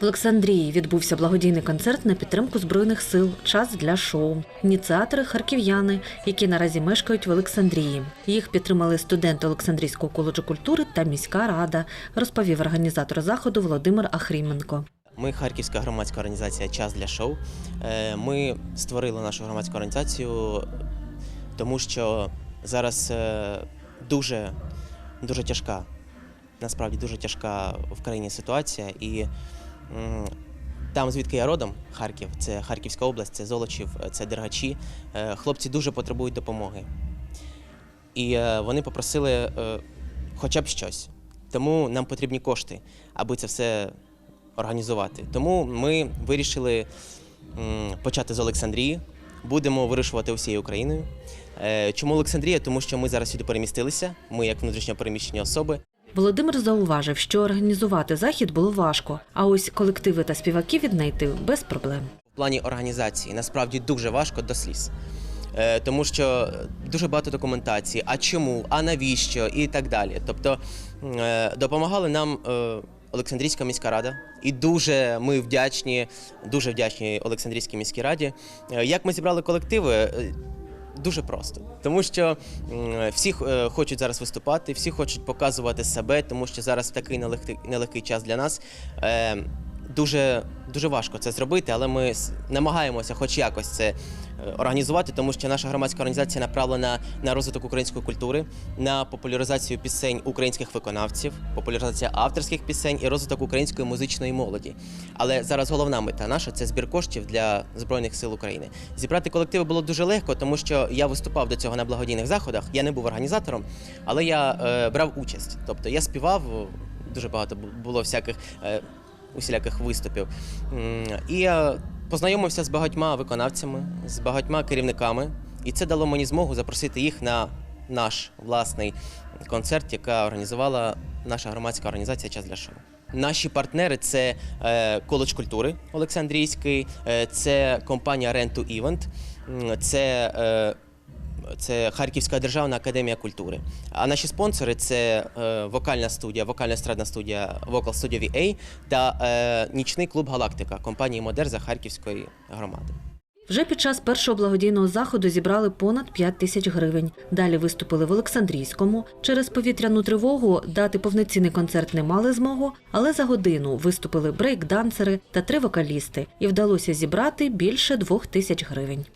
В Олександрії відбувся благодійний концерт на підтримку збройних сил. Час для шоу. Ініціатори харків'яни, які наразі мешкають в Олександрії. Їх підтримали студенти Олександрійського коледжу культури та міська рада, розповів організатор заходу Володимир Ахріменко. Ми харківська громадська організація Час для шоу. Е, Ми створили нашу громадську організацію, тому що зараз е, дуже, дуже тяжка, насправді дуже тяжка в країні ситуація. І там, звідки я родом, Харків, це Харківська область, це Золочів, це Дергачі. е, Хлопці дуже потребують допомоги. І е, вони попросили е, хоча б щось. Тому нам потрібні кошти, аби це все організувати. Тому ми вирішили почати з Олександрії. Будемо вирішувати усією Україною. Чому Олександрія? Тому що ми зараз сюди перемістилися. Ми як внутрішньо переміщені особи. Володимир зауважив, що організувати захід було важко, а ось колективи та співаки віднайти без проблем. В плані організації насправді дуже важко до сліз. Е, Тому що дуже багато документації, а чому, а навіщо і так далі. Тобто е, допомагали нам е, Олександрійська міська рада, і дуже ми вдячні, дуже вдячні Олександрійській міській раді. Як ми зібрали колективи? Е, Дуже просто, тому що всі е, хочуть зараз виступати, всі хочуть показувати себе, тому що зараз такий нелегкий, нелегкий час для нас. Дуже, дуже важко це зробити, але ми намагаємося, хоч якось це е, організувати, тому що наша громадська організація направлена на розвиток української культури, на популяризацію пісень українських виконавців, популяризація авторських пісень і розвиток української музичної молоді. Але зараз головна мета наша це збір коштів для збройних сил України. Зібрати колективи було дуже легко, тому що я виступав до цього на благодійних заходах. Я не був організатором, але я е, брав участь. Тобто я співав. Дуже багато бу- було всяких е, усіляких виступів. І познайомився з багатьма виконавцями, з багатьма керівниками, і це дало мені змогу запросити їх на наш власний концерт, яка організувала наша громадська організація Час для шоу. Наші партнери це е, коледж культури Олександрійський, е, це компанія Rent Event, це е, це Харківська державна академія культури. А наші спонсори це е, вокальна студія, вокальна естрадна студія Vocal Studio VA та е, нічний клуб Галактика компанії Модерза Харківської громади. Вже під час першого благодійного заходу зібрали понад 5 тисяч гривень. Далі виступили в Олександрійському. Через повітряну тривогу дати повноцінний концерт не мали змогу, але за годину виступили брейк-дансери та три вокалісти, і вдалося зібрати більше двох тисяч гривень.